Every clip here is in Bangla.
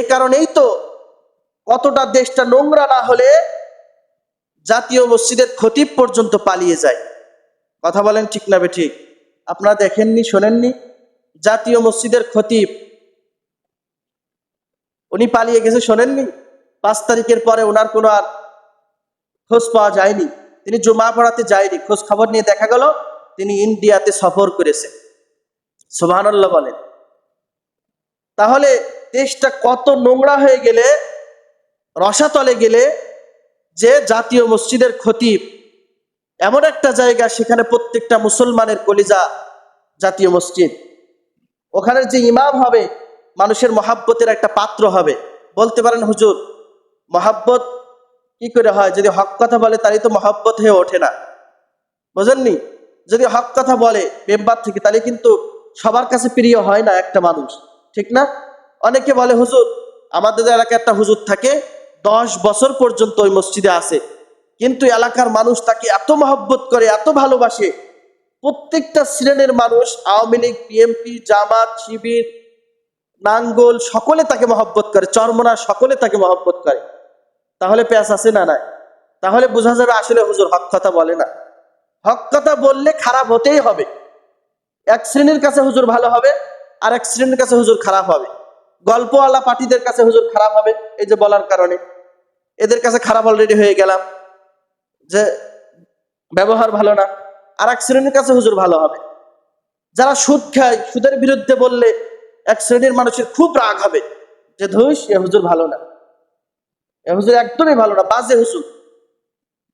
এ কারণেই তো কতটা দেশটা নোংরা না হলে জাতীয় মসজিদের খতিব পর্যন্ত পালিয়ে যায়। কথা বলেন ঠিক না বে ঠিক আপনারা দেখেননি, শোনেননি? জাতীয় মসজিদের খতিব, উনি পালিয়ে গেছে, শোনেননি? পাঁচ তারিখের পরে ওনার কোনো আর খোঁজ পাওয়া যায়নি। তিনি জমা পড়াতে যায়নি। খোঁজ খবর নিয়ে দেখা গেল, তিনি ইন্ডিয়াতে সফর করেছে। সুবহানাল্লাহ বলেন। তাহলে দেশটা কত নোংরা হয়ে গেলে, রসাতলে গেলে যে জাতীয় মসজিদের খতিব, এমন একটা জায়গা সেখানে প্রত্যেকটা মুসলমানের কলিজা জাতীয় মসজিদ। ওখানের যে ইমাম হবে, মানুষের মহাব্বতের একটা পাত্র হবে। বলতে পারেন, হুজুর, মহাব্বত কি করে হয়? যদি হক কথা বলে, তাহলে তো মহাব্বত হয়ে ওঠে না। বোঝেননি? যদি হক কথা বলে, মেম্বার থেকে, তাহলে কিন্তু সবার কাছে প্রিয় হয় না একটা মানুষ। ঠিক না? অনেকে বলে, হুজুর, আমাদের এলাকায় একটা হুজুর থাকে, দশ বছর পর্যন্ত ওই মসজিদে আছে। কিন্তু এলাকার মানুষ তাকে এত মহব্বত করে, এত ভালোবাসে। প্রত্যেকটা শ্রেণির মানুষ, আওয়ামী লীগ, বিএনপি, জামাত, শিবির, নাঙ্গল, সকলে তাকে মহব্বত করে, চরমনা সকলে তাকে মহব্বত করে। তাহলে প্যাস আছে না নাই? তাহলে বোঝা যাবে আসলে হুজুর হক কথা বলে না। হক কথা বললে খারাপ হতেই হবে। এক শ্রেণির কাছে হুজুর ভালো হবে আর এক শ্রেণির কাছে হুজুর খারাপ হবে। গল্পওয়ালা পার্টিদের কাছে হুজুর খারাপ হবে, এই যে বলার কারণে। এদের কাছে খারাপ অলরেডি হয়ে গেলাম। যে ব্যবহার ভালো না, আর এক শ্রেণির কাছে হুজুর ভালো হবে। যারা সুদ খায়, সুদের বিরুদ্ধে বললে এক শ্রেণির মানুষের খুব রাগ হবে। যে ধুস, এ হুজুর ভালো না। এ হুজুর একদমই ভালো না, বাজে হুজুর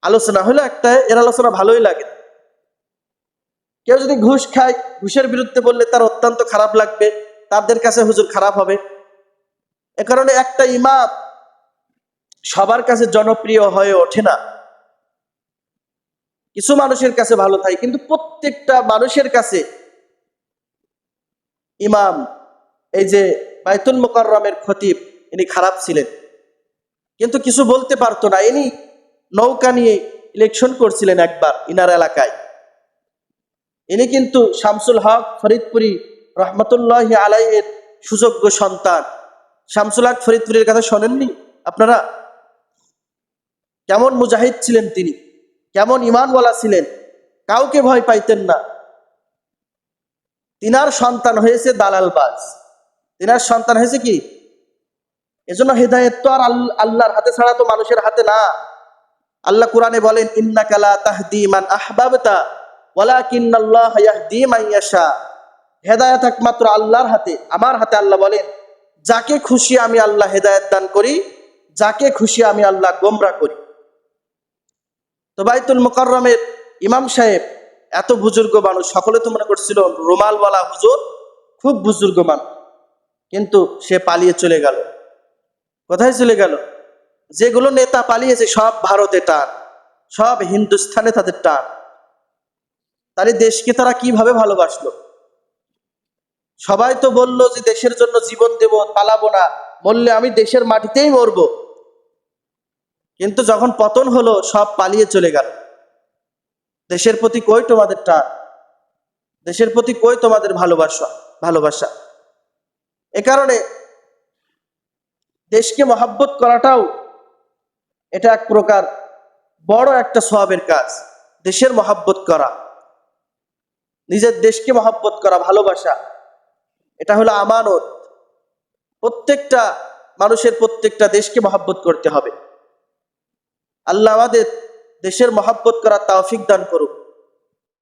আলোচনা হলো একটা, এর আলোচনা ভালোই লাগে। কেউ যদি ঘুষ খায়, ঘুষের বিরুদ্ধে বললে তার অত্যন্ত খারাপ লাগবে, তাদের কাছে হুজুর খারাপ হবে। এ কারণে একটা ইমাম সবার কাছে জনপ্রিয় হয়ে ওঠে না। কিছু মানুষের কাছে ভালো থাকে, কিন্তু প্রত্যেকটা মানুষের কাছে ইমাম, এই যে বাইতুল মোকাররমের খতিব, ইনি খারাপ ছিলেন। কিন্তু কিছু বলতে পারতো না। ইনি নৌকা নিয়ে ইলেকশন করছিলেন একবার, ইনার এলাকায়। ইনি কিন্তু শামসুল হক ফরিদপুরি রহমতুল্লাহ আলাইয়ের সুযোগ্য সন্তান। শামসুল হক ফরিদপুরের কথা শোনেননি? আপনারা? কেমন মুজাহিদ ছিলেন তিনি? কেমন ইমানওয়ালা ছিলেন? কাউকে ভয় পাইতেন না। তিনার সন্তান হয়েছে দালালবাজ। তিনার সন্তান হয়েছে কি? এজন্য হেদায়ত তো আর আল্লাহর হাতে ছাড়া তো মানুষের হাতে না। আল্লাহ কোরআনে বলেন ইন্নাকালা তাহদি মান আহবাবতা। হেদায়েত একমাত্র আল্লাহর হাতে। আমার হাতে আল্লাহ বলেন, যাকে খুশি আমি আল্লাহ হেদায়েত দান করি, যাকে খুশি আমি আল্লাহ গোমরা করি। তো বাইতুল মুকাররমের ইমাম সাহেব, এত বুজুর্গ মানুষ, সকলে তো মনে করছিল রুমালওয়ালা হুজুর, খুব বুজুর্গ মানুষ। কিন্তু সে পালিয়ে চলে গেল। কোথায় চলে গেল? যেগুলো নেতা পালিয়েছে সব ভারতে টান, সব হিন্দুস্থানে তাদের টান। তাহলে দেশকে তারা কীভাবে ভালোবাসলো? সবাই তো বলল যে দেশের জন্য জীবন দেব, পালাবো না। বললে, আমি দেশের মাটিতেই মরবো। কিন্তু যখন পতন হলো, সব পালিয়ে চলে গেল। দেশের প্রতি কই তোমাদের টান? দেশের প্রতি কই তোমাদের ভালোবাসা ভালোবাসা? এ কারণে দেশকে মহাব্বত করাটাও এটা এক প্রকার বড় একটা সবের কাজ, দেশের মহাব্বত করা। নিজের দেশকে মহাব্বত করা, ভালোবাসা। এটা হলো আমানত। প্রত্যেকটা মানুষের প্রত্যেকটা দেশকে মহাব্বত করতে হবে। আল্লাহ আমাদের দেশের মহাব্বত করার তাওফিক দান করুক।